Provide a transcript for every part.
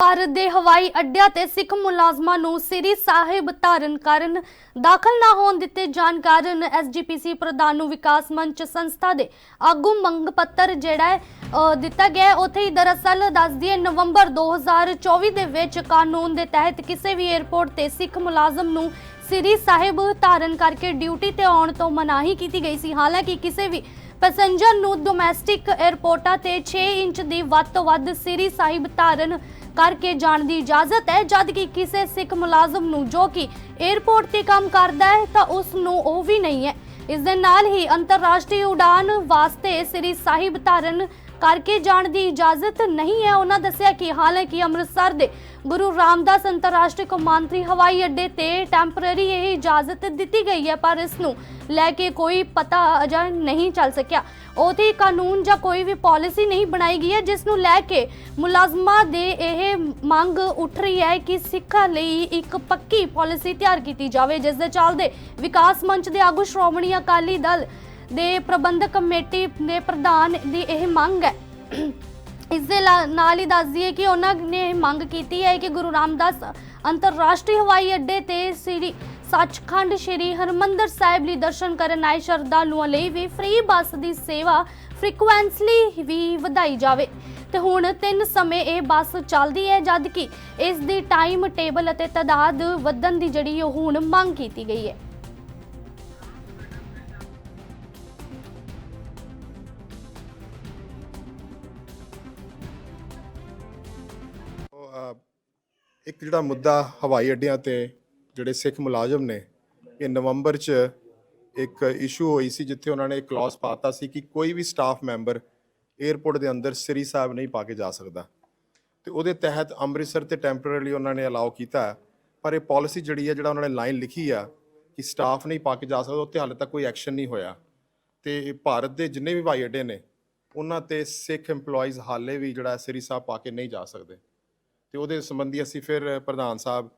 ਭਾਰਤ ਦੇ ਹਵਾਈ ਅੱਡਿਆਂ ਤੇ ਸਿੱਖ ਮੁਲਾਜ਼ਮਾਂ ਨੂੰ ਸ੍ਰੀ ਸਾਹਿਬ ਧਾਰਨ ਕਰਨ, ਦਾਖਲ ਨਾ ਹੋਣ ਦਿੱਤੇ ਜਾਣ ਕਾਰਨ ਐਸਜੀਪੀਸੀ ਪ੍ਰਧਾਨ ਨੂੰ ਵਿਕਾਸ ਮੰਚ ਸੰਸਥਾ ਦੇ ਆਗੂ ਮੰਗ ਪੱਤਰ ਜਿਹੜਾ ਦਿੱਤਾ ਗਿਆ ਹੈ। ਹੀ ਦਰਅਸਲ ਦੱਸ ਦਈਏ, ਨਵੰਬਰ 2024 ਦੇ ਵਿੱਚ ਕਾਨੂੰਨ ਦੇ ਤਹਿਤ ਕਿਸੇ ਵੀ 에ਅਰਪੋਰਟ ਤੇ ਸਿੱਖ ਮੁਲਾਜ਼ਮ ਨੂੰ ਸ੍ਰੀ ਸਾਹਿਬ ਧਾਰਨ ਕਰਕੇ ਡਿਊਟੀ ਤੇ ਆਉਣ ਤੋਂ ਮਨਾਹੀ ਕੀਤੀ ਗਈ ਸੀ ਹਾਲਾਂਕਿ ਕਿਸੇ ਵੀ ਪੈਸੇਂਜਰ ਨੂੰ ਡੋਮੈਸਟਿਕ 에ਅਰਪੋਰਟਾਂ ਤੇ 6 ਇੰਚ ਦੀ ਵੱਧ ਤੋਂ ਵੱਧ ਸ੍ਰੀ ਸਾਹਿਬ ਧਾਰਨ ਕਰਕੇ ਜਾਣ ਦੀ ਇਜਾਜ਼ਤ ਹੈ। ਜਦ ਕਿ ਕਿਸੇ ਸਿੱਖ ਮੁਲਾਜ਼ਮ ਨੂੰ ਜੋ ਕਿ 에ਅਰਪੋਰਟ ਤੇ ਕੰਮ ਕਰਦਾ ਹੈ, ਤਾਂ ਉਸ ਨੂੰ ਉਹ ਵੀ ਨਹੀਂ ਹੈ। ਇਸ ਦੇ ਨਾਲ ਹੀ ਅੰਤਰਰਾਸ਼ਟਰੀ ਉਡਾਨ ਵਾਸਤੇ ਸ੍ਰੀ ਸਾਹਿਬ ਧਾਰਨ ਕਰਕੇ ਜਾਣ ਦੀ ਇਜਾਜ਼ਤ ਨਹੀਂ ਹੈ। ਉਹਨਾਂ ਦੱਸਿਆ ਕਿ ਹਾਲਾਂਕਿ ਅੰਮ੍ਰਿਤਸਰ ਦੇ ਗੁਰੂ ਰਾਮਦਾਸ ਅੰਤਰਰਾਸ਼ਟਰੀ ਕੌਮਾਂਤਰੀ ਹਵਾਈ ਅੱਡੇ ਤੇ ਟੈਂਪਰੇਰੀ ਇਹ ਇਜਾਜ਼ਤ ਦਿੱਤੀ ਗਈ ਹੈ, ਪਰ ਇਸ ਨੂੰ ਲੈ ਕੇ ਕੋਈ ਪਤਾ ਅਜੇ ਨਹੀਂ ਚੱਲ ਸਕਿਆ। ਉਹਦੀ ਕਾਨੂੰਨ ਜਾਂ ਕੋਈ ਵੀ ਪਾਲਿਸੀ ਨਹੀਂ ਬਣਾਈ ਗਈ ਹੈ, ਜਿਸ ਨੂੰ ਲੈ ਕੇ ਮੁਲਾਜ਼ਮਾਂ ਦੇ ਇਹ ਮੰਗ ਉੱਠ ਰਹੀ ਹੈ ਕਿ ਸਿੱਖਾਂ ਲਈ ਇੱਕ ਪੱਕੀ ਪਾਲਿਸੀ ਤਿਆਰ ਕੀਤੀ ਜਾਵੇ, ਜਿਸ ਦੇ ਚੱਲਦੇ ਵਿਕਾਸ ਮੰਚ ਦੇ ਆਗੂ ਸ਼੍ਰੋਮਣੀ ਅਕਾਲੀ ਦਲ ਦੇ ਪ੍ਰਬੰਧਕ ਕਮੇਟੀ ਦੇ ਪ੍ਰਧਾਨ ਦੀ ਇਹ ਮੰਗ ਹੈ। ਇਸ ਦੇ ਲਾ- ਨਾਲ ਹੀ ਦੱਸ ਦਈਏ ਕਿ ਉਹਨਾਂ ਨੇ ਇਹ ਮੰਗ ਕੀਤੀ ਹੈ ਕਿ ਗੁਰੂ ਰਾਮਦਾਸ ਅੰਤਰਰਾਸ਼ਟਰੀ ਹਵਾਈ ਅੱਡੇ ਤੇ ਸ੍ਰੀ ਸੱਚਖੰਡ ਸ੍ਰੀ ਹਰਮੰਦਰ ਸਾਹਿਬ ਲਈ ਦਰਸ਼ਨ ਕਰਨ ਆਏ ਸ਼ਰਧਾਲੂਆਂ ਲਈ ਵੀ ਫ੍ਰੀ ਬੱਸ ਦੀ ਸੇਵਾ ਫ੍ਰੀਕੁਐਂਸਲੀ ਵੀ ਵਧਾਈ ਜਾਵੇ। ਤੇ ਹੁਣ ਤਿੰਨ ਸਮੇਂ ਇਹ ਬੱਸ ਚੱਲਦੀ ਹੈ ਜਦ ਕਿ ਇਸ ਦੀ ਟਾਈਮ ਟੇਬਲ ਅਤੇ ਤਾਦਾਦ ਵਧਣ ਦੀ ਜਿਹੜੀ ਉਹ ਹੁਣ ਮੰਗ ਕੀਤੀ ਗਈ ਹੈ। ਇੱਕ ਜਿਹੜਾ ਮੁੱਦਾ ਹਵਾਈ ਅੱਡਿਆਂ ਤੇ ਜਿਹੜੇ ਸਿੱਖ ਮੁਲਾਜ਼ਮ ਨੇ, ਇਹ ਨਵੰਬਰ 'ਚ ਇੱਕ ਇਸ਼ੂ ਹੋਈ ਸੀ ਜਿੱਥੇ ਉਹਨਾਂ ਨੇ ਇੱਕ ਕਲੌਜ਼ ਪਾਤਾ ਸੀ ਕਿ ਕੋਈ ਵੀ ਸਟਾਫ ਮੈਂਬਰ 에ਅਰਪੋਰਟ ਦੇ ਅੰਦਰ ਸ੍ਰੀ ਸਾਹਿਬ ਨਹੀਂ ਪਾ ਕੇ ਜਾ ਸਕਦਾ। ਤੇ ਉਹਦੇ ਤਹਿਤ ਅੰਮ੍ਰਿਤਸਰ ਤੇ ਟੈਂਪਰੇਰੀ ਉਹਨਾਂ ਨੇ ਅਲਾਉ ਕੀਤਾ ਪਰ ਇਹ ਪਾਲਿਸੀ ਜਿਹੜੀ ਹੈ, ਜਿਹੜਾ ਉਹਨਾਂ ਨੇ ਲਾਈਨ ਲਿਖੀ ਆ ਕਿ ਸਟਾਫ ਨਹੀਂ ਪਾ ਕੇ ਜਾ ਸਕਦਾ ਉੱਤੇ ਹਾਲੇ ਤੱਕ ਕੋਈ ਐਕਸ਼ਨ ਨਹੀਂ ਹੋਇਆ। ਤੇ ਭਾਰਤ ਦੇ ਜਿੰਨੇ ਵੀ ਹਵਾਈ ਅੱਡੇ ਨੇ, ਉਹਨਾਂ ਤੇ ਸਿੱਖ EMPLOYEES ਹਾਲੇ ਵੀ ਜਿਹੜਾ ਸ੍ਰੀ ਸਾਹਿਬ ਪਾ ਕੇ ਨਹੀਂ ਜਾ ਸਕਦੇ। ਤੇ ਉਹਦੇ ਸੰਬੰਧੀ ਅਸੀਂ ਫਿਰ ਪ੍ਰਧਾਨ ਸਾਹਿਬ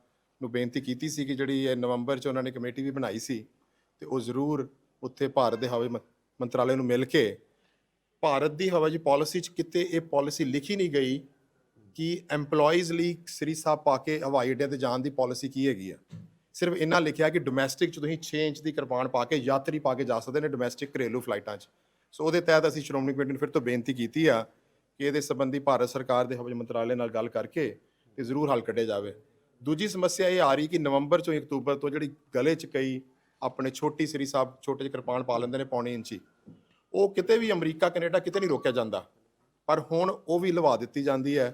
ਨੂੰ ਬੇਨਤੀ ਕੀਤੀ ਸੀ ਕਿ ਜਿਹੜੀ ਇਹ ਨਵੰਬਰ 'ਚ ਉਹਨਾਂ ਨੇ ਕਮੇਟੀ ਵੀ ਬਣਾਈ ਸੀ ਤੇ ਉਹ ਜ਼ਰੂਰ ਉੱਥੇ ਭਾਰਤ ਦੇ ਹਵਾਈ ਮੰਤਰਾਲੇ ਨੂੰ ਮਿਲ ਕੇ ਭਾਰਤ ਦੀ ਹਵਾਈ ਪਾਲਿਸੀ 'ਚ ਕਿਤੇ ਇਹ ਪਾਲਿਸੀ ਲਿਖੀ ਨਹੀਂ ਗਈ ਕਿ EMPLOYEES ਲਈ ਸ੍ਰੀ ਸਾਹਿਬ ਪਾ ਕੇ ਹਵਾਈ ਅੱਡਿਆਂ ਤੇ ਜਾਣ ਦੀ ਪਾਲਿਸੀ ਕੀ ਹੈਗੀ ਆ। ਸਿਰਫ ਇੰਨਾ ਲਿਖਿਆ ਕਿ ਡੋਮੈਸਟਿਕ 'ਚ ਤੁਸੀਂ 6 ਇੰਚ ਦੀ ਕਿਰਪਾਨ ਪਾ ਕੇ ਯਾਤਰੀ ਪਾ ਕੇ ਜਾ ਸਕਦੇ ਨੇ ਡੋਮੈਸਟਿਕ ਘਰੇਲੂ ਫਲਾਈਟਾਂ 'ਚ। ਸੋ ਉਹਦੇ ਤਹਿਤ ਅਸੀਂ ਸ਼੍ਰੋਮਣੀ ਕਮੇਟੀ ਨੂੰ ਫਿਰ ਤੋਂ ਬੇਨਤੀ ਕੀਤੀ ਆ ਕਿ ਇਹਦੇ ਸੰਬੰਧੀ ਭਾਰਤ ਸਰਕਾਰ ਦੇ ਹਵਾਈ ਮੰਤਰਾਲੇ ਨਾਲ ਗੱਲ ਕਰਕੇ ਤੇ ਜ਼ਰੂਰ ਹੱਲ ਕੱਢਿਆ ਜਾਵੇ। ਦੂਜੀ ਸਮੱਸਿਆ ਇਹ ਆ ਰਹੀ ਕਿ ਨਵੰਬਰ ਤੋਂ ਅਕਤੂਬਰ ਤੋਂ ਜਿਹੜੀ ਗਲੇ 'ਚ ਕਈ ਆਪਣੇ ਛੋਟੀ ਸ੍ਰੀ ਸਾਹਿਬ ਛੋਟੇ ਜਿਹੇ ਕਿਰਪਾਨ ਪਾ ਲੈਂਦੇ ਨੇ ਪੌਣੀ ਇੰਚੀ ਉਹ ਕਿਤੇ ਵੀ ਅਮਰੀਕਾ ਕੈਨੇਡਾ ਕਿਤੇ ਨਹੀਂ ਰੋਕਿਆ ਜਾਂਦਾ। ਪਰ ਹੁਣ ਉਹ ਵੀ ਲਵਾ ਦਿੱਤੀ ਜਾਂਦੀ ਹੈ।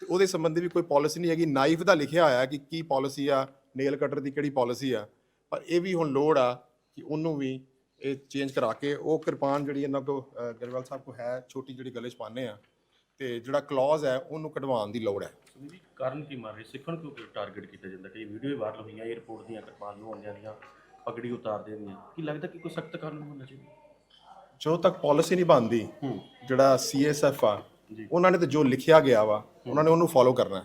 ਤੇ ਉਹਦੇ ਸੰਬੰਧੀ ਵੀ ਕੋਈ ਪਾਲਿਸੀ ਨਹੀਂ ਹੈਗੀ। ਨਾਈਫ ਦਾ ਲਿਖਿਆ ਹੋਇਆ ਕਿ ਕੀ ਪਾਲਿਸੀ ਆ ਨੇਲ ਕਟਰ ਦੀ ਕਿਹੜੀ ਪਾਲਿਸੀ ਆ। ਪਰ ਇਹ ਵੀ ਹੁਣ ਲੋੜ ਆ ਕਿ ਉਹਨੂੰ ਵੀ ਇਹ ਚੇਂਜ ਕਰਾ ਕੇ ਉਹ ਕਿਰਪਾਨ ਜਿਹੜੀ ਇਹਨਾਂ ਕੋ ਅ, ਗਰੇਵਾਲ ਸਾਹਿਬ ਕੋ ਹੈ ਛੋਟੀ ਜਿਹੜੀ ਗਲੇ 'ਚ ਪਾਉਂਦੇ ਆ ਤੇ ਜਿਹੜਾ ਕਲੌਜ਼ ਹੈ ਉਹਨੂੰ ਕਢਵਾਉਣ ਦੀ ਲੋੜ ਹੈ। ਸੁਨੀਲ ਜੀ ਕਾਰਨ ਕੀ ਮਾਰ ਰਹੇ? ਸਿੱਖਣ ਕਿਉਂ ਟਾਰਗੇਟ ਕੀਤਾ ਜਾਂਦਾ? ਕਈ ਵੀਡੀਓ ਵਾਇਰਲ ਹੋਈਆਂ 에어ਪੋਰਟ ਦੀਆਂ ਕਿਰਪਾਨ ਨੂੰ ਆਉਂਦਿਆਂ ਦੀਆਂ ਪਗੜੀ ਉਤਾਰਦੇ ਦੀਆਂ ਕੀ ਲੱਗਦਾ ਕਿ ਕੋਈ ਸਖਤ ਕਾਨੂੰਨ ਹੋਣਾ ਚਾਹੀਦਾ? ਜੋ ਤੱਕ ਪਾਲਿਸੀ ਨਹੀਂ ਬਣਦੀ ਜਿਹੜਾ ਸੀਐਸਐਫ ਆ ਉਹਨਾਂ ਨੇ ਤਾਂ ਜੋ ਲਿਖਿਆ ਗਿਆ ਵਾ ਉਹਨਾਂ ਨੇ ਉਹਨੂੰ ਫੋਲੋ ਕਰਨਾ।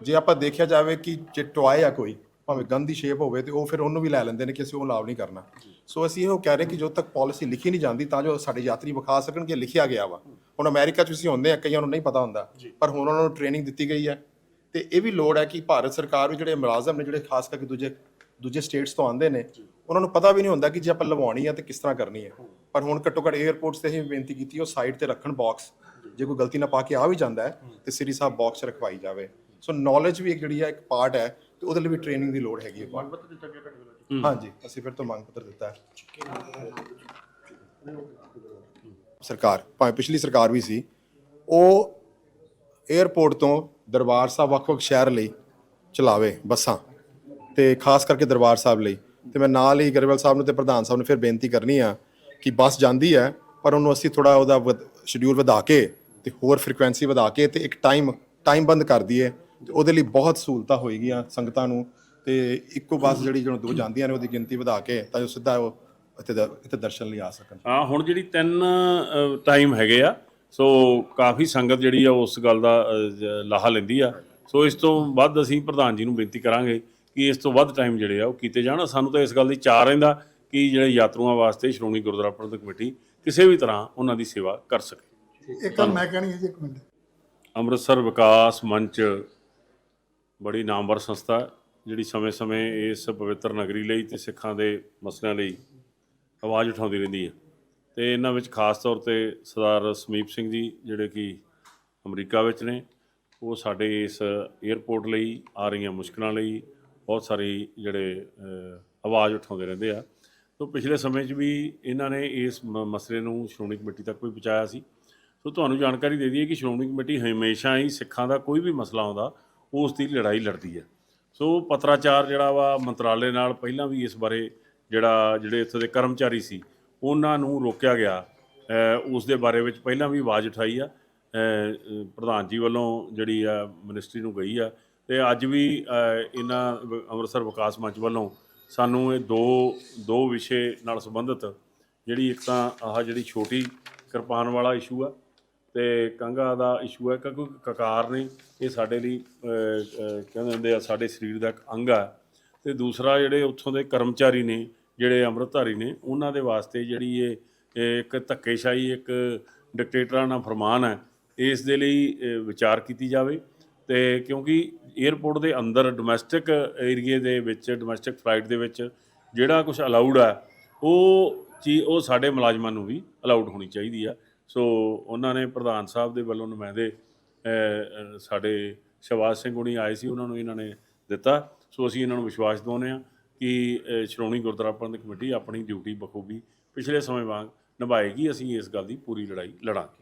ਜੇ ਆਪਾਂ ਦੇਖਿਆ ਜਾਵੇ ਕਿ ਜੇ ਟੋਏ ਆ ਕੋਈ ਭਾਵੇਂ ਗਨ ਦੀ ਸ਼ੇਪ ਹੋਵੇ ਤੇ ਉਹ ਫਿਰ ਉਹਨੂੰ ਵੀ ਲੈ ਲੈਂਦੇ ਨੇ ਕਿ ਅਸੀਂ ਉਹ ਅਲਾਉ ਨਹੀਂ ਕਰਨਾ। ਸੋ ਅਸੀਂ ਇਹੋ ਕਹਿ ਰਹੇ ਕਿ ਜੋ ਤੱਕ ਪਾਲਿਸੀ ਲਿਖੀ ਨਹੀਂ ਜਾਂਦੀ ਤਾਂ ਜੋ ਸਾਡੇ ਯਾਤਰੀ ਵਿਖਾ ਸਕਣ ਕਿ ਲਿਖਿਆ ਗਿਆ ਵਾ। ਹੁਣ ਅਮਰੀਕਾ 'ਚ ਅਸੀਂ ਹੁੰਦੇ ਆ ਕਈਆਂ ਨੂੰ ਨਹੀਂ ਪਤਾ ਹੁੰਦਾ ਪਰ ਹੁਣ ਉਹਨਾਂ ਨੂੰ ਟ੍ਰੇਨਿੰਗ ਦਿੱਤੀ ਗਈ ਹੈ। ਤੇ ਇਹ ਵੀ ਲੋੜ ਹੈ ਕਿ ਭਾਰਤ ਸਰਕਾਰ ਵੀ ਜਿਹੜੇ ਮੁਲਾਜ਼ਮ ਨੇ ਜਿਹੜੇ ਖਾਸ ਕਰਕੇ ਦੂਜੇ ਦੂਜੇ ਸਟੇਟਸ ਤੋਂ ਆਉਂਦੇ ਨੇ ਉਹਨਾਂ ਨੂੰ ਪਤਾ ਵੀ ਨਹੀਂ ਹੁੰਦਾ ਕਿ ਜੇ ਆਪਾਂ ਲਵਾਉਣੀ ਆ ਤੇ ਕਿਸ ਤਰ੍ਹਾਂ ਕਰਨੀ ਹੈ। ਪਰ ਹੁਣ ਘੱਟੋ ਘੱਟ 에ਅਰਪੋਰਟਸ ਤੇ ਅਸੀਂ ਬੇਨਤੀ ਕੀਤੀ ਉਹ ਸਾਈਡ ਤੇ ਰੱਖਣ ਬਾਕਸ ਜੇ। ਕੋਈ ਗਲਤੀ ਨਾਲ ਪਾ ਕੇ ਆ ਵੀ ਜਾਂਦਾ ਹੈ ਤੇ ਸ੍ਰੀ ਸਾਹਿਬ ਬਾਕਸ ਰਖਵਾਈ ਜਾਵੇ। ਸੋ ਨੌਲੇਜ ਵੀ ਇੱਕ ਜਿਹੜੀ ਹੈ ਇੱਕ ਪਾਰਟ ਹੈ। ਤੇ ਉਹਦੇ ਲਈ ਵੀ ਟ੍ਰੇਨਿੰਗ ਦੀ ਲੋੜ ਹੈਗੀ ਹੈ ਮੰਗ ਪੱਤਰ ਦਿੱਤਾ ਗਿਆ ਤੁਹਾਡੇ ਵੱਲੋਂ ਹਾਂਜੀ ਅਸੀਂ ਫਿਰ ਤੋਂ ਮੰਗ ਪੱਤਰ ਦਿੱਤਾ ਹੈ। ਸਰਕਾਰ ਭਾਵੇਂ ਪਿਛਲੀ ਸਰਕਾਰ ਵੀ ਸੀ ਉਹ 에ਅਰਪੋਰਟ ਤੋਂ ਦਰਬਾਰ ਸਾਹਿਬ ਵੱਖ-ਵੱਖ ਸ਼ਹਿਰ ਲਈ ਚਲਾਵੇ ਬੱਸਾਂ ਤੇ ਖਾਸ ਕਰਕੇ ਦਰਬਾਰ ਸਾਹਿਬ ਲਈ। ਤੇ ਮੈਂ ਨਾਲ ਹੀ ਗਰੇਵਾਲ ਸਾਹਿਬ ਨੂੰ ਤੇ ਪ੍ਰਧਾਨ ਸਾਹਿਬ ਨੂੰ ਫਿਰ ਬੇਨਤੀ ਕਰਨੀ ਆ ਕਿ ਬੱਸ ਜਾਂਦੀ ਹੈ ਪਰ ਉਹਨੂੰ ਅਸੀਂ ਥੋੜਾ ਉਹਦਾ ਸ਼ਡਿਊਲ ਵਧਾ ਕੇ ਤੇ ਹੋਰ ਫ੍ਰੀਕੁਐਂਸੀ ਵਧਾ ਕੇ ਤੇ ਇੱਕ ਟਾਈਮ ਟਾਈਮ ਬੰਦ ਕਰ ਦਈਏ। ਤੇ ਉਹਦੇ ਲਈ ਬਹੁਤ ਸਹੂਲਤਾਂ ਹੋਏਗੀਆਂ ਸੰਗਤਾਂ ਨੂੰ ਤੇ ਇੱਕੋ ਬੱਸ ਜਿਹੜੀ ਜਦੋਂ ਦੋ ਜਾਂਦੀਆਂ ਨੇ ਉਹਦੀ ਗਿਣਤੀ ਵਧਾ ਕੇ ਤਾਂ ਜੋ ਸਿੱਧਾ ਉਹ ਇੱਥੇ ਦਰ- ਇੱਥੇ ਦਰਸ਼ਨ ਲਈ ਆ ਸਕਣ। ਹਾਂ ਹੁਣ ਜਿਹੜੀ ਤਿੰਨ ਟਾਈਮ ਹੈਗੇ ਆ ਸੋ ਕਾਫੀ ਸੰਗਤ ਜਿਹੜੀ ਆ ਉਸ ਗੱਲ ਦਾ ਅ, ਜ- ਲਾਹਾ ਲੈਂਦੀ ਆ। ਸੋ ਇਸ ਤੋਂ ਵੱਧ ਅਸੀਂ ਪ੍ਰਧਾਨ ਜੀ ਨੂੰ ਬੇਨਤੀ ਕਰਾਂਗੇ ਕਿ ਇਸ ਤੋਂ ਵੱਧ ਟਾਈਮ ਜਿਹੜੇ ਆ ਉਹ ਕੀਤੇ ਜਾਣ। ਸਾਨੂੰ ਤਾਂ ਇਸ ਗੱਲ ਦੀ ਚਾਰ ਰਹਿੰਦਾ ਕਿ ਜਿਹੜੇ ਯਾਤਰੂਆਂ ਵਾਸਤੇ ਸ਼੍ਰੋਮਣੀ ਗੁਰਦੁਆਰਾ ਪ੍ਰਬੰਧਕ ਕਮੇਟੀ ਕਿਸੇ ਵੀ ਤਰ੍ਹਾਂ ਉਹਨਾਂ ਦੀ ਸੇਵਾ ਕਰ ਸਕੇ। ਇੱਕ ਗੱਲ ਮੈਂ ਕਹਿਣੀ ਹੈ ਜੀ ਇੱਕ ਮਿੰਟ। ਅੰਮ੍ਰਿਤਸਰ ਵਿਕਾਸ ਮੰਚ ਬੜੀ ਨਾਮਵਰ ਸੰਸਥਾ ਜਿਹੜੀ ਸਮੇਂ-ਸਮੇਂ ਇਸ ਪਵਿੱਤਰ ਨਗਰੀ ਲਈ ਤੇ ਸਿੱਖਾਂ ਦੇ ਮਸਲਿਆਂ ਲਈ ਆਵਾਜ਼ ਉਠਾਉਂਦੀ ਰਹਿੰਦੀ ਹੈ। ਤੇ ਇਹਨਾਂ ਵਿੱਚ ਖਾਸ ਤੌਰ ਤੇ ਸਰਦਾਰ ਸਮੀਪ ਸਿੰਘ ਜੀ, ਜਿਹੜੇ ਕਿ ਅਮਰੀਕਾ ਵਿੱਚ ਨੇ, ਉਹ ਸਾਡੇ ਇਸ 에ਅਰਪੋਰਟ ਲਈ ਆ ਰਹੀਆਂ ਮੁਸ਼ਕਲਾਂ ਲਈ ਬਹੁਤ ਸਾਰੀ ਜਿਹੜੇ ਆਵਾਜ਼ ਉਠਾਉਂਦੇ ਰਹਿੰਦੇ ਆ। ਤੋਂ ਪਿਛਲੇ ਸਮੇਂ 'ਚ ਵੀ ਇਹਨਾਂ ਨੇ ਇਸ ਮ- ਮਸਲੇ ਨੂੰ ਸ਼੍ਰੋਮਣੀ ਕਮੇਟੀ ਤੱਕ ਵੀ ਪਹੁੰਚਾਇਆ ਸੀ। ਸੋ ਤੁਹਾਨੂੰ ਜਾਣਕਾਰੀ ਦੇ ਦਈਏ ਕਿ ਸ਼੍ਰੋਮਣੀ ਕਮੇਟੀ ਹਮੇਸ਼ਾ ਹੀ ਸਿੱਖਾਂ ਦਾ ਕੋਈ ਵੀ ਮਸਲਾ ਆਉਂਦਾ ਉਸ ਦੀ ਲੜਾਈ ਲੜਦੀ ਹੈ। ਸੋ ਪੱਤਰਾਚਾਰ ਜਿਹੜਾ ਵਾ ਮੰਤਰਾਲੇ ਨਾਲ ਪਹਿਲਾਂ ਵੀ ਇਸ ਬਾਰੇ ਜਿਹੜਾ, ਜਿਹੜੇ ਇੱਥੇ ਦੇ ਕਰਮਚਾਰੀ ਸੀ, ਉਹਨਾਂ ਨੂੰ ਰੋਕਿਆ ਗਿਆ। ਉਸ ਦੇ ਬਾਰੇ ਵਿੱਚ ਪਹਿਲਾਂ ਵੀ ਆਵਾਜ਼ ਉਠਾਈ ਆ। ਪ੍ਰਧਾਨ ਜੀ ਵੱਲੋਂ ਜਿਹੜੀ ਆ ਮਿਨਿਸਟਰੀ ਨੂੰ ਗਈ ਆ। ਤੇ ਅੱਜ ਵੀ ਇਹਨਾਂ ਅੰਮ੍ਰਿਤਸਰ ਵਿਕਾਸ ਮੰਚ ਵੱਲੋਂ ਸਾਨੂੰ ਇਹ ਦੋ ਦੋ ਵਿਸ਼ੇ ਨਾਲ ਸੰਬੰਧਿਤ ਜਿਹੜੀ ਇੱਕ ਤਾਂ ਆਹ ਜਿਹੜੀ ਛੋਟੀ ਕਿਰਪਾਨ ਵਾਲਾ ਇਸ਼ੂ ਆ ਤੇ ਕੰਗਾ ਦਾ ਇਸ਼ੂ ਹੈ, ਕਿਉਂਕਿ ਕਕਾਰ ਨੇ, ਇਹ ਸਾਡੇ ਲਈ ਕਹਿੰਦੇ ਹੁੰਦੇ ਆ, ਸਾਡੇ ਸਰੀਰ ਦਾ ਇੱਕ ਅੰਗ ਆ ਤੇ ਦੂਸਰਾ ਜਿਹੜੇ ਉੱਥੋਂ ਦੇ ਕਰਮਚਾਰੀ ਨੇ, ਜਿਹੜੇ ਅੰਮ੍ਰਿਤਧਾਰੀ ਨੇ, ਉਹਨਾਂ ਦੇ ਵਾਸਤੇ ਜਿਹੜੀ ਇਹ ਇੱਕ ਧੱਕੇਸ਼ਾਹੀ, ਇੱਕ ਡਿਕਟੇਟਰਾਂ ਫਰਮਾਨ ਹੈ, ਇਸ ਦੇ ਲਈ ਵਿਚਾਰ ਕੀਤੀ ਜਾਵੇ। ਤੇ ਕਿਉਂਕਿ 에ਅਰਪੋਰਟ ਦੇ ਅੰਦਰ ਡੋਮੈਸਟਿਕ ਏਰੀਏ ਦੇ ਵਿੱਚ ਡੋਮੈਸਟਿਕ ਫਲਾਈਟ ਦੇ ਵਿੱਚ ਜਿਹੜਾ ਕੁਝ ਅਲਾਉਡ ਆ ਉਹ ਚੀ, ਉਹ ਸਾਡੇ ਮੁਲਾਜ਼ਮਾਂ ਨੂੰ ਵੀ ਅਲਾਉਡ ਹੋਣੀ ਚਾਹੀਦੀ ਆ ਸੋ ਉਹਨਾਂ ਨੇ ਪ੍ਰਧਾਨ ਸਾਹਿਬ ਦੇ ਵੱਲੋਂ ਨੁਮਾਇੰਦੇ ਸਾਡੇ ਸ਼ਿਵਾਜ ਸਿੰਘ ਹੁਣੀ ਆਏ ਸੀ, ਉਹਨਾਂ ਨੂੰ ਇਹਨਾਂ ਨੇ ਦਿੱਤਾ। ਸੋ ਅਸੀਂ ਇਹਨਾਂ ਨੂੰ ਵਿਸ਼ਵਾਸ ਦਿਵਾਉਂਦੇ ਹਾਂ ਕਿ ਸ਼੍ਰੋਮਣੀ ਗੁਰਦੁਆਰਾ ਪ੍ਰਬੰਧਕ ਕਮੇਟੀ ਆਪਣੀ ਡਿਊਟੀ ਬਖੂਬੀ ਪਿਛਲੇ ਸਮੇਂ ਵਾਂਗ ਨਿਭਾਏਗੀ। ਅਸੀਂ ਇਸ ਗੱਲ ਦੀ ਪੂਰੀ ਲੜਾਈ ਲੜਾਂਗੇ।